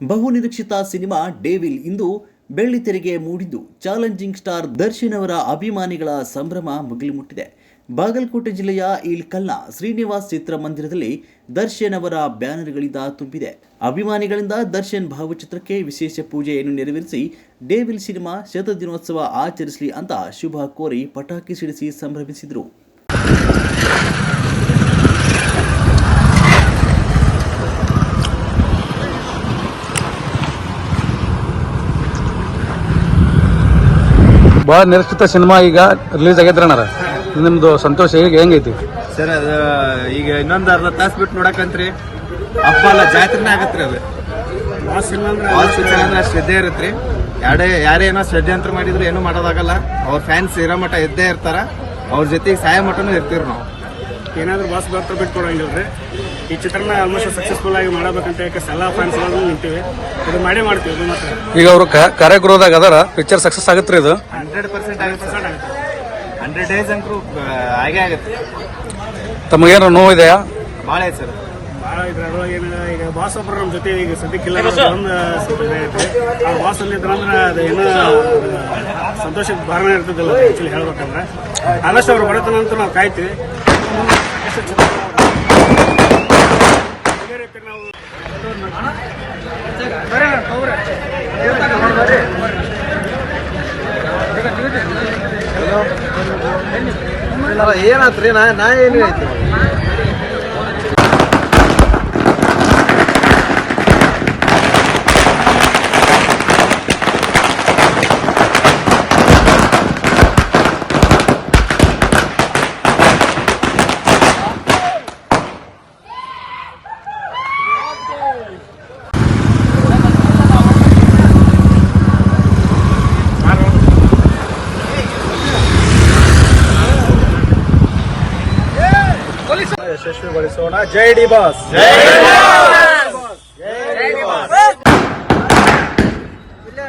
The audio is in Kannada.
ಬಹುನಿರೀಕ್ಷಿತ ಸಿನಿಮಾ ಡೇವಿಲ್ ಇಂದು ಬೆಳ್ಳಿತೆರೆಗೆ ಮೂಡಿದ್ದು. ಚಾಲೆಂಜಿಂಗ್ ಸ್ಟಾರ್ ದರ್ಶನ್ ಅವರ ಅಭಿಮಾನಿಗಳ ಸಂಭ್ರಮ ಮುಗಿಲು ಮುಟ್ಟಿದೆ ಬಾಗಲಕೋಟೆ ಜಿಲ್ಲೆಯ ಇಲ್ಕಲ್ನ ಶ್ರೀನಿವಾಸ್ ಚಿತ್ರಮಂದಿರದಲ್ಲಿ ದರ್ಶನ್ ಅವರ ಬ್ಯಾನರ್ಗಳಿಂದ ತುಂಬಿದೆ. ಅಭಿಮಾನಿಗಳಿಂದ ದರ್ಶನ್ ಭಾವಚಿತ್ರಕ್ಕೆ ವಿಶೇಷ ಪೂಜೆಯನ್ನು ನೆರವೇರಿಸಿ ಡೇವಿಲ್ ಸಿನಿಮಾ ಶತದಿನೋತ್ಸವ ಆಚರಿಸಲಿ ಅಂತ ಶುಭ ಕೋರಿ ಪಟಾಕಿ ಸಿಡಿಸಿ ಸಂಭ್ರಮಿಸಿದರು. ಬಹಳ ನಿರೀಕ್ಷಿತ ಸಿನಿಮಾ ಈಗ ರಿಲೀಸ್ ಆಗೈತ್ರಿ ನಿಮ್ಮದು ನಿಮ್ದು ಸಂತೋಷ ಈಗ ಹೆಂಗೈತಿ? ಸರ್ ಅದು ಈಗ ಇನ್ನೊಂದು ಅರ್ಧ ತಾಸು ಬಿಟ್ಟು ನೋಡಕಂತ್ರಿ ಹಬ್ಬ ಅಲ್ಲ ಜಾತ್ರೆನೇ ಆಗತ್ರಿ ಅದು. ಸಿನಿಮಾ ಸಿನಿಮಾ ಅಂದ್ರೆ ಶ್ರದ್ಧೆ ಇರತ್ರಿ. ಯಾರೇ ಯಾರೇ ಏನೋ ಷಡ್ಯಂತ್ರ ಮಾಡಿದ್ರು ಏನೂ ಮಾಡೋದಾಗಲ್ಲ. ಅವ್ರ ಫ್ಯಾನ್ಸ್ ಇರೋ ಮಟ್ಟ ಇದ್ದೇ ಇರ್ತಾರ. ಅವ್ರ ಜೊತೆಗೆ ಸಹಾಯ ಮಟ್ಟನೂ ಇರ್ತೀವಿ ನಾವು. ಏನಾದ್ರೂ ಬಾಸ್ ಬರ್ತಾ ಬಿಟ್ಟು ಕೊಡಂಗಿಲ್ರಿ ಈ ಚಿತ್ರನ ಆಲ್ಮೋಸ್ಟ್ ಸಕ್ಸಸ್ಫುಲ್ ಆಗಿ ಮಾಡಬೇಕಂತ ಯಾಕೆ ಎಲ್ಲ ಫ್ಯಾನ್ಸ್ ನಿಂತೀವಿ. ಇದು ಮಾಡೇ ಮಾಡ್ತೀವಿ ಇದು ಮಾತ್ರ. ಈಗ ಅವರು ಕಾರ್ಯಗೃಹದಾಗ ಅದರ ಪಿಕ್ಚರ್ ಸಕ್ಸಸ್ ಆಗುತ್ತೆ ಇದು? ಹಂಡ್ರೆಡ್ ಪರ್ಸೆಂಟ್ ಆಗುತ್ತೆ ಹಂಡ್ರೆಡ್ ಡೇಸ್ ಅಂತೂ ಹಾಗೆ ಆಗುತ್ತೆ. ತಮಗೇನು ನೋವು ಇದೆಯಾ? ಭಾಳ ಐತೆ ಸರ್. ಭಾಳ ಇದ್ರೊಳಗೆ ಏನಿದೆ ಈಗ ಬಾಸ್ ಒಬ್ಬರು ನಮ್ಮ ಜೊತೆ ಈಗ ಸದ್ಯಕ್ಕಿಲ್ಲ ಒಂದು ಆ ಬಾಸ್ ಅಲ್ಲಿ ಅಂದ್ರೆ ಅದು ಏನೋ ಸಂತೋಷದ ಭಾರಣ ಇರ್ತದಲ್ಲ ಆ್ಯಕ್ಚುಲಿ ಹೇಳ್ಬೇಕಂದ್ರೆ. ಆದಷ್ಟು ಅವ್ರು ಬಡತನ ಅಂತ ನಾವು ಕಾಯ್ತೀವಿ. ಏನಾತ್ರಿ? ನಾ ನಾ ಏನು ಐತಿ ಯಶಸ್ವಿಗೊಳಿಸೋಣ. ಜೈ ಡಿ ಬಾಸ್. ಇಲ್ಲ